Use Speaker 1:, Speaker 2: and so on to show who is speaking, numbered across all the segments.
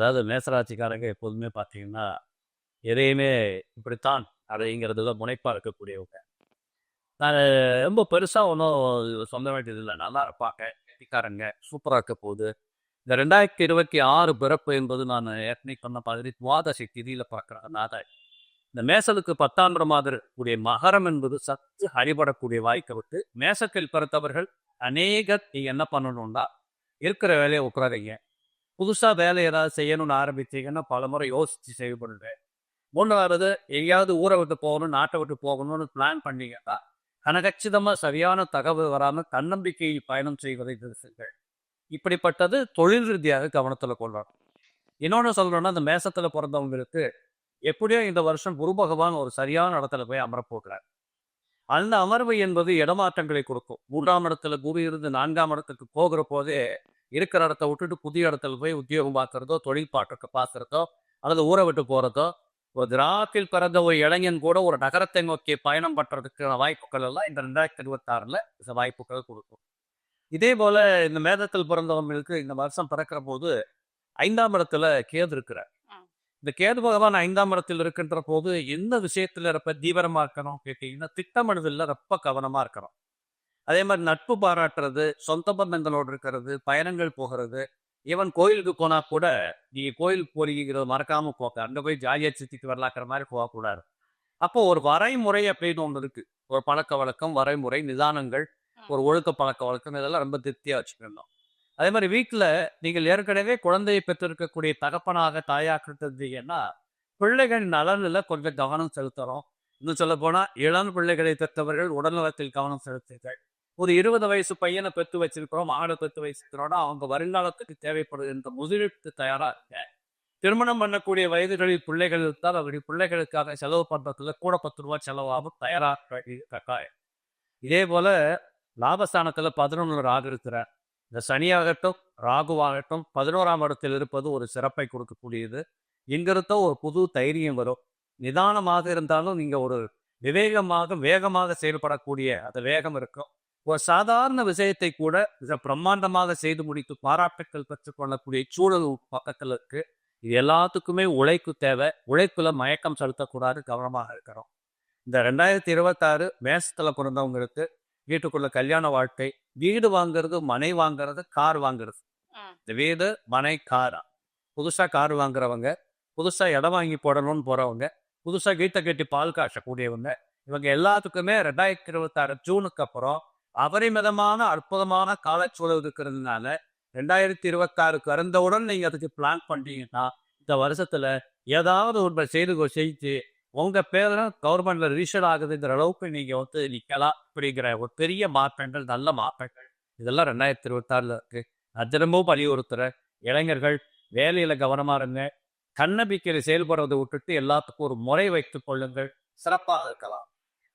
Speaker 1: அதாவது மேசராட்சிக்காரங்க எப்போதுமே பார்த்தீங்கன்னா, எதையுமே இப்படித்தான் அப்படிங்கிறதுல முனைப்பாக இருக்கக்கூடியவங்க. நான் ரொம்ப பெருசாக ஒன்றும் சொந்த வேண்டியது இல்லை நல்லா இருப்பாங்க. கெட்டிக்காரங்க. சூப்பராக இருக்க போகுது. இந்த 2026 பிறப்பு என்பது நான் ஏற்கனவே சொன்ன மாதிரி துவாதசி திதியில நாதாய் இந்த மேசலுக்கு 10ஆம் இடமாக இருக்கக்கூடிய மகரம் என்பது சற்று அடிபடக்கூடிய வாய்ப்பை விட்டு, மேசத்தில் பிறந்தவர்கள் அநேகர் நீங்கள் என்ன பண்ணணும்னா, இருக்கிற வேலையை உட்காதீங்க புதுசாக வேலை ஏதாவது செய்யணும்னு ஆரம்பிச்சீங்கன்னா, பலமுறை யோசித்து செயல்படுங்க. 3வது எங்கேயாவது ஊரை விட்டு போகணும், நாட்டை விட்டு போகணும்னு பிளான் பண்ணீங்கன்னா, கனகச்சிதமாக சரியான தகவல் வராமல் தன்னம்பிக்கை பயணம் செய்வதை நிறுத்துங்கள். இப்படிப்பட்டது தொழில் ரீதியாக கவனத்தில் கொள்ளணும். இன்னொன்னு சொல்லணும்னா, அந்த மேசத்தில் பிறந்தவங்களுக்கு எப்படியோ இந்த வருஷம் குரு பகவான் ஒரு சரியான இடத்துல போய் அமரப்போகிறார் அந்த அமர்வு என்பது இடமாற்றங்களை கொடுக்கும். மூன்றாம் இடத்துல குரு இருந்து நான்காம் இடத்துக்கு போகிற போதே, இருக்கிற இடத்த விட்டுட்டு புதிய இடத்துல போய் உத்தியோகம் பார்க்கிறதோ, தொழில் பார்க்க பார்க்கிறதோ, அல்லது ஊர விட்டு போறதோ, ஒரு கிராமத்தில் பிறந்த ஒரு இளைஞன் கூட ஒரு நகரத்தை நோக்கி பயணம் பண்றதுக்கான வாய்ப்புகள் எல்லாம் இந்த 2026ல இந்த வாய்ப்புகள் கொடுக்கும். இதே போல இந்த மேதத்தில் பிறந்தவங்களுக்கு இந்த வருஷம் பிறக்கிற போது, 5ஆம் இடத்துல கேது இருக்கிறார். இந்த கேது பகவான் 5ஆம் இடத்தில் இருக்கின்ற போது, எந்த விஷயத்துல ரொம்ப தீவிரமா இருக்கணும் கேட்டீங்கன்னா, திட்டமிடுதல்ல ரொம்ப கவனமா இருக்கணும். அதே மாரி நட்பு பாராட்டுறது, சொந்த பந்தங்களோடு இருக்கிறது, பயணங்கள் போகிறது, ஈவன் கோயிலுக்கு போனா கூட, நீங்க கோயிலுக்கு போறீங்கிறத மறக்காம போங்க. அங்க போய் ஜாலியா சுத்திட்டு வரலாங்கிற மாரி போகக்கூடாது. அப்போ ஒரு வரைமுறை அப்படின்னு ஒண்ணு இருக்கு. ஒரு பழக்கவழக்கம், வரைமுறை, நிதானங்கள். ஒரு ஒழுக்க பழக்கவழக்கம் இதெல்லாம் ரொம்ப திருப்தியா வச்சுக்கணும். அதே மாரி வீட்ல நீங்கள் ஏற்கனவே குழந்தையை பெற்றிருக்கக்கூடிய தகப்பனாக, தாயாக இருந்தீங்கன்னா, பிள்ளைகள் நலன்ல கொஞ்சம் கவனம் செலுத்தணும். இன்னும் சொல்லப்போனா, இளம் பிள்ளைகளை பெற்றவர்கள் உடல்நலத்தில் கவனம் செலுத்துங்கள். ஒரு 20 வயசு பையனை பெற்று வச்சிருக்கிறோம், ஆட பெற்று வச்சிருக்கிறோம்னா, அவங்க வருங்காலத்துக்கு தேவைப்படுகின்ற முதலீட்டுக்கு தயாரா இருக்க திருமணம் பண்ணக்கூடிய வயதுகளில் பிள்ளைகள் இருந்தால், அவருடைய பிள்ளைகளுக்காக செலவு பண்றதுல கூட பத்து ரூபா செலவாகும். தயாரா கட்டாயம். இதே போல லாபஸ்தானத்துல 11 ராகு இருக்கிறார். இந்த சனியாகட்டும், ராகுவாகட்டும் 11ஆம் இடத்தில் இருப்பது ஒரு சிறப்பை கொடுக்கக்கூடியது. இங்கிருந்த ஒரு புது தைரியம் வரும். நிதானமாக இருந்தாலும் நீங்க ஒரு விவேகமாக, வேகமாக செயல்படக்கூடிய அந்த வேகம் இருக்கும். ஒரு சாதாரண விஷயத்தை கூட மிக பிரம்மாண்டமாக செய்து முடித்து பாராட்டுக்கள் பெற்றுக் கொள்ளக்கூடிய சூழல் பக்கத்துல இருக்கு. இது எல்லாத்துக்குமே உழைப்பு தேவை. உழைப்புல மயக்கம் செலுத்தக்கூடாது. கவனமாக இருக்கணும். இந்த 2026 மேசத்துல பிறந்தவங்களுக்கு வீட்டுக்குள்ள கல்யாண வாழ்க்கை, வீடு வாங்குறது, மனை வாங்குறது, கார் வாங்குறது. இந்த வீடு, மனை, காரா. புதுசா கார் வாங்குறவங்க, புதுசா இடம் வாங்கி போடணும்னு போறவங்க, புதுசா வீட்ட கட்டி பால் காய்ச்சக்கூடியவங்க, இவங்க எல்லாத்துக்குமே 2026 ஜூனுக்கு அப்புறம் அபரிமிதமான அற்புதமான காலச்சூழல் இருக்கிறதுனால, ரெண்டாயிரத்தி 2026 கறந்தவுடன் நீங்க அதுக்கு பிளான் பண்ணீங்கன்னா இந்த வருஷத்துல ஏதாவது ஒன்று செய்து செஞ்சு, உங்க பேர்ல கவர்மெண்ட்ல ரிஜிஸ்டர் ஆகுதுங்கிற அளவுக்கு நீங்க வந்து நிக்கலாம். அப்படிங்கிற ஒரு பெரிய மாற்றங்கள், நல்ல மாற்றங்கள் இதெல்லாம் 2026ல இருக்கு. நான் திரும்பவும் இளைஞர்கள் வேலையில கவனமா இருங்க. கண்ணபிக்கையில் செயல்படுறதை விட்டுட்டு எல்லாத்துக்கும் ஒரு முறை வைத்துக் கொள்ளுங்கள். சிறப்பாக இருக்கலாம்.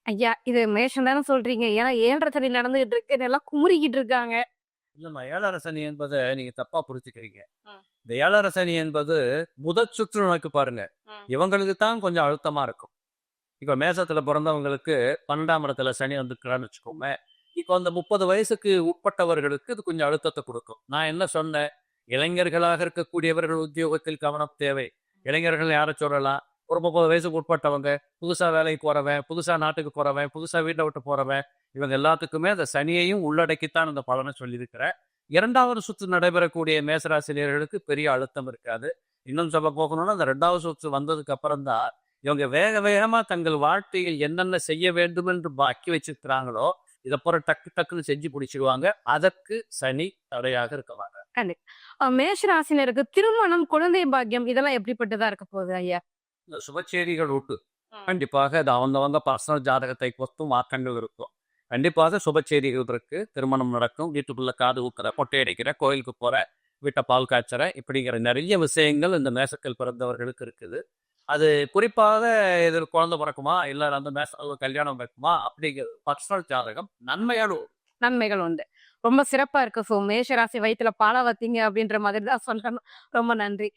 Speaker 2: ஐயா, இது மேஷம் தானே சொல்றீங்க. ஏன்னா 7 சனி நடந்துகிட்டு இருக்கு. எல்லாம் குமுறிக்கிட்டு இருக்காங்க.
Speaker 1: இல்லம்மா, ஏழரை சனி என்பதை நீங்க தப்பா புரிஞ்சுக்கிறீங்க.
Speaker 2: ம்.
Speaker 1: இந்த ஏழரை சனி என்பது முதற் சுற்று நோக்கு பாருங்க. இவங்களுக்கு தான் கொஞ்சம் அழுத்தமா இருக்கும். இப்ப மேசத்துல பிறந்தவங்களுக்கு 12ஆம் இடத்துல சனி வந்துருக்கிறான்னு வச்சுக்கோங்க. இப்போ அந்த 30 வயசுக்கு உட்பட்டவர்களுக்கு இது கொஞ்சம் அழுத்தத்தை கொடுக்கும். நான் என்ன சொன்னேன்? இளைஞர்களாக இருக்கக்கூடியவர்கள் உத்தியோகத்தில் கவனம் தேவை. இளைஞர்கள் யாரை சொல்லலாம்? ஒரு 30 வயசுக்கு உட்பட்டவங்க, புதுசாக வேலைக்கு போகிறவன் புதுசாக நாட்டுக்கு போகிறவன் புதுசாக வீட்டை விட்டு போறவன், இவங்க எல்லாத்துக்குமே அந்த சனியையும் உள்ளடக்கித்தான் அந்த பலனை சொல்லியிருக்கிறேன். இரண்டாவது சுற்று நடைபெறக்கூடிய மேசராசினியர்களுக்கு பெரிய அழுத்தம் இருக்காது. இன்னும் சொல்ல போகணும்னா, அந்த ரெண்டாவது சுற்று வந்ததுக்கு அப்புறம் தான், இவங்க வேக வேகமாக தங்கள் வாழ்க்கையில் என்னென்ன செய்ய வேண்டும் என்று பாக்கி வச்சிருக்கிறாங்களோ, இதை பூரா டக்கு டக்குன்னு செஞ்சு பிடிச்சிருவாங்க அதற்கு சனி தடையாக இருக்கவாங்க மாட்டார்.
Speaker 2: மேஷ ராசினருக்கு திருமணம், குழந்தை பாக்கியம் இதெல்லாம் எப்படிப்பட்டதா இருக்க போகுது ஐயா?
Speaker 1: இந்த சுபச்செய்திகள் உண்டு. கண்டிப்பாக அது அவங்கவங்க பர்சனல் ஜாதகத்தை பொறுத்து மாற்றங்கள் இருக்கும். கண்டிப்பாக சுபச்செய்திகள் இருக்கு. திருமணம் நடக்கும். வீட்டுக்குள்ள காது ஊத்துற, மொட்டை அடிக்கிற, கோயிலுக்கு போற, வீட்ட பால் காய்ச்சற இப்படிங்கிற நிறைய விஷயங்கள் இந்த மேசத்தில் பிறந்தவர்களுக்கு இருக்குது. அது குறிப்பாக இது குழந்தை பிறக்குமா? இல்ல அந்த மேசத்துல கல்யாணம் வைக்குமா? அப்படிங்கிறது பர்சனல் ஜாதகம். நன்மையாலும்
Speaker 2: நன்மைகள் உண்டு. ரொம்ப சிறப்பா இருக்கு. ஸோ மேஷ ராசி வயித்துல பால வத்தீங்க அப்படின்ற மாதிரி தான் சொல்லணும். ரொம்ப நன்றி.